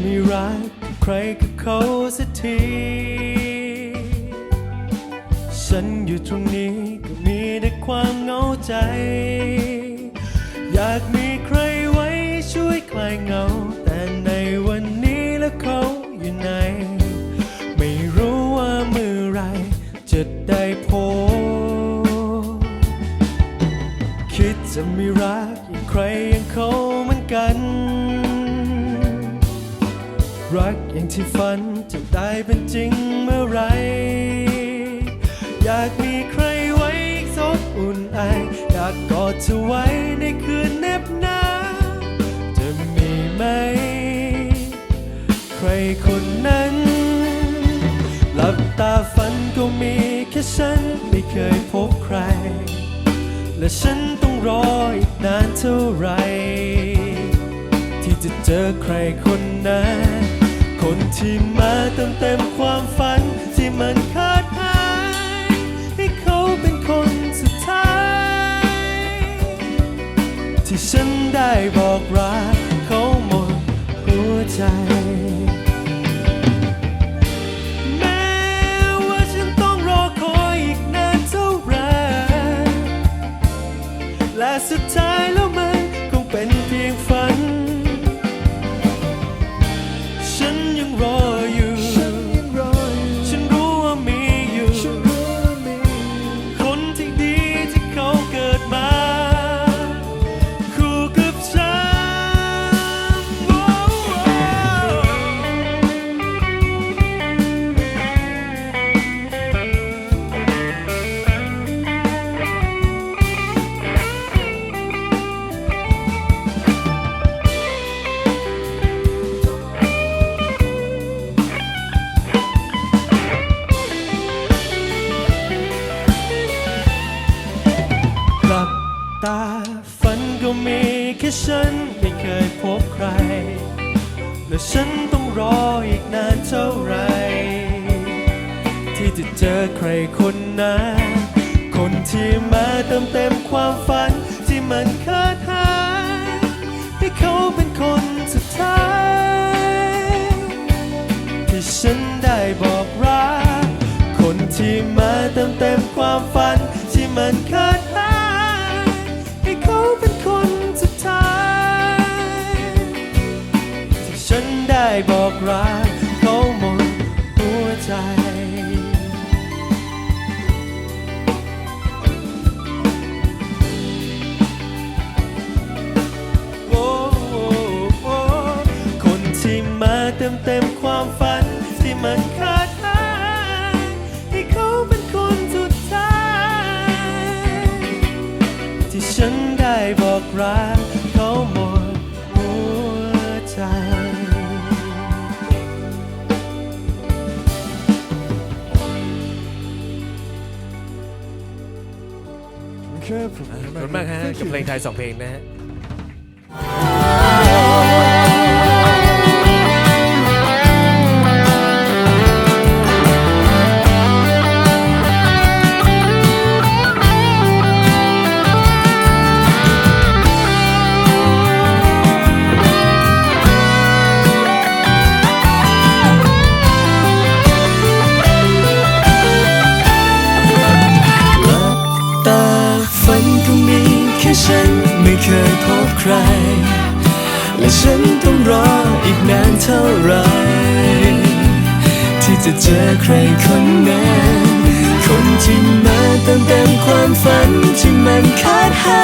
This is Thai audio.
ไม่รักใครกับเขาสักที ฉันอยู่ตรงนี้ก็มีแต่ความเหงาใจ อยากมีใครไว้ช่วยคลายเหงา แต่ในวันนี้แล้วเขาอยู่ไหน ไม่รู้ว่าเมื่อไรจะได้พบคิดจะไมีรักอย่างใครอย่างเขาเหมือนกัน รักอย่างที่ฝันจะได้เป็นจริงเมื่อไร อยากมีใครไว้ซบอุ่นไอ อยากกอดเธอไว้ในคืนเหน็บหนาวจะมีไหม ใครคนนั้น หลับตาฝันก็มีแค่ฉันไม่เคยพบใคร และฉันต้องรออีกนานเท่าไหรที่จะเจอใครคนนั้น คนที่มาเติมเต็มความฝันที่มันขาดหายให้เขาเป็นคนสุดท้าย ที่ฉันได้บอกรักเขาหมดหัวใจ ฉันไม่เคยพบใคร และฉันต้องรออีกนานเท่าไร ที่จะเจอใครคนนั้นคนที่มาเติมเต็มความฝันที่มันขาดหายให้เขาเป็นคนสุดท้าย ที่ฉันได้บอกรักคนที่มาเติมเต็มความฝันที่มันขาด บอกรักเขาหมดหัวใจ โอ้โอ้คนที่มาเติมเต็มความฝันที่มันขาดหายให้เขาเป็นคนสุดท้าย ที่ฉันได้บอกรัก ขอบคุณมากฮะกับเพลงไทยสองเพลงนะฮะ ยพบใคร และฉันต้องรออีกนานเท่าไร ที่จะเจอใครคนนั้น คนที่มาเติมเต็มความฝันที่มันขาดหาย